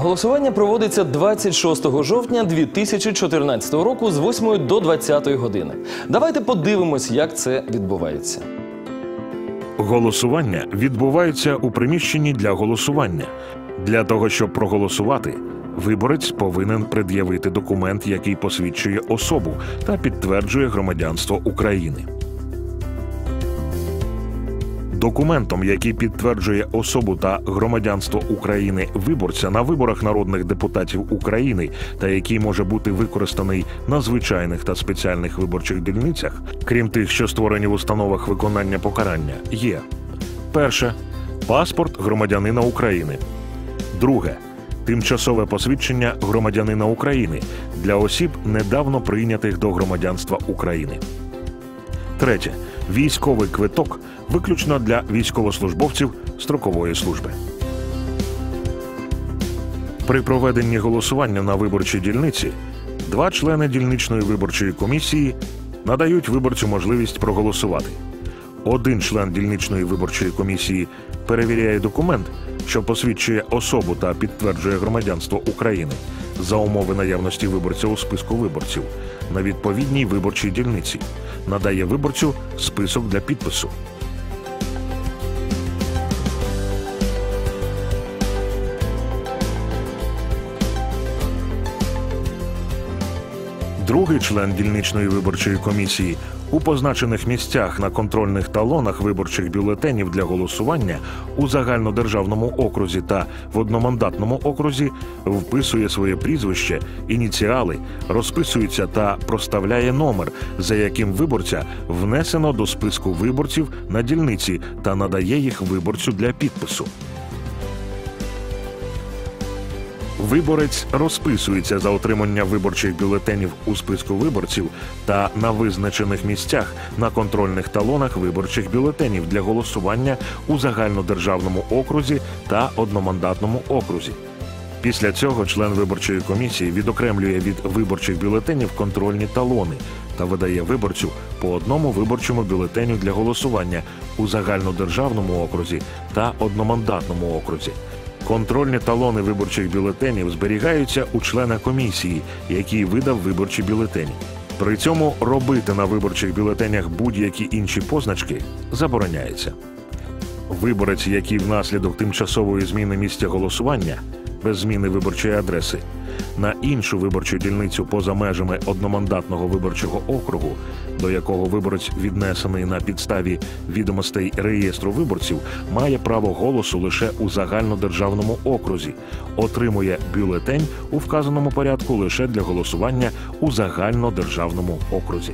Голосування проводиться 26 жовтня 2014 року з 8 до 20 години. Давайте подивимось, як це відбувається. Голосування відбувається у приміщенні для голосування. Для того, щоб проголосувати, виборець повинен пред'явити документ, який посвідчує особу та підтверджує громадянство України. Документом, який підтверджує особу та громадянство України виборця на виборах народних депутатів України та який може бути використаний на звичайних та спеціальних виборчих дільницях, крім тих, що створені в установах виконання покарання, є. Перше. Паспорт громадянина України, друге. Тимчасове посвідчення громадянина України для осіб, недавно прийнятих до громадянства України. Третє військовий квиток виключно для військовослужбовців строкової служби. При проведенні голосування на виборчій дільниці два члени дільничної виборчої комісії надають виборцю можливість проголосувати. Один член дільничної виборчої комісії перевіряє документ, що посвідчує особу та підтверджує громадянство України за умови наявності виборця у списку виборців на відповідній виборчій дільниці, надає виборцю список для підпису. Другий член дільничної виборчої комісії у позначених місцях на контрольних талонах виборчих бюлетенів для голосування у загальнодержавному окрузі та в одномандатному окрузі вписує своє прізвище, ініціали, розписується та проставляє номер, за яким виборця внесено до списку виборців на дільниці та надає їх виборцю для підпису. Виборець розписується за отримання виборчих бюлетенів у списку виборців та на визначених місцях на контрольних талонах виборчих бюлетенів для голосування у загальнодержавному окрузі та одномандатному окрузі. Після цього член виборчої комісії відокремлює від виборчих бюлетенів контрольні талони та видає виборцю по одному виборчому бюлетеню для голосування у загальнодержавному окрузі та одномандатному окрузі. Контрольні талони виборчих бюлетенів зберігаються у члена комісії, який видав виборчі бюлетені. При цьому робити на виборчих бюлетенях будь-які інші позначки забороняється. Виборець, який внаслідок тимчасової зміни місця голосування без зміни виборчої адреси на іншу виборчу дільницю поза межами одномандатного виборчого округу, до якого виборець віднесений на підставі відомостей реєстру виборців, має право голосу лише у загальнодержавному окрузі, отримує бюлетень у вказаному порядку лише для голосування у загальнодержавному окрузі.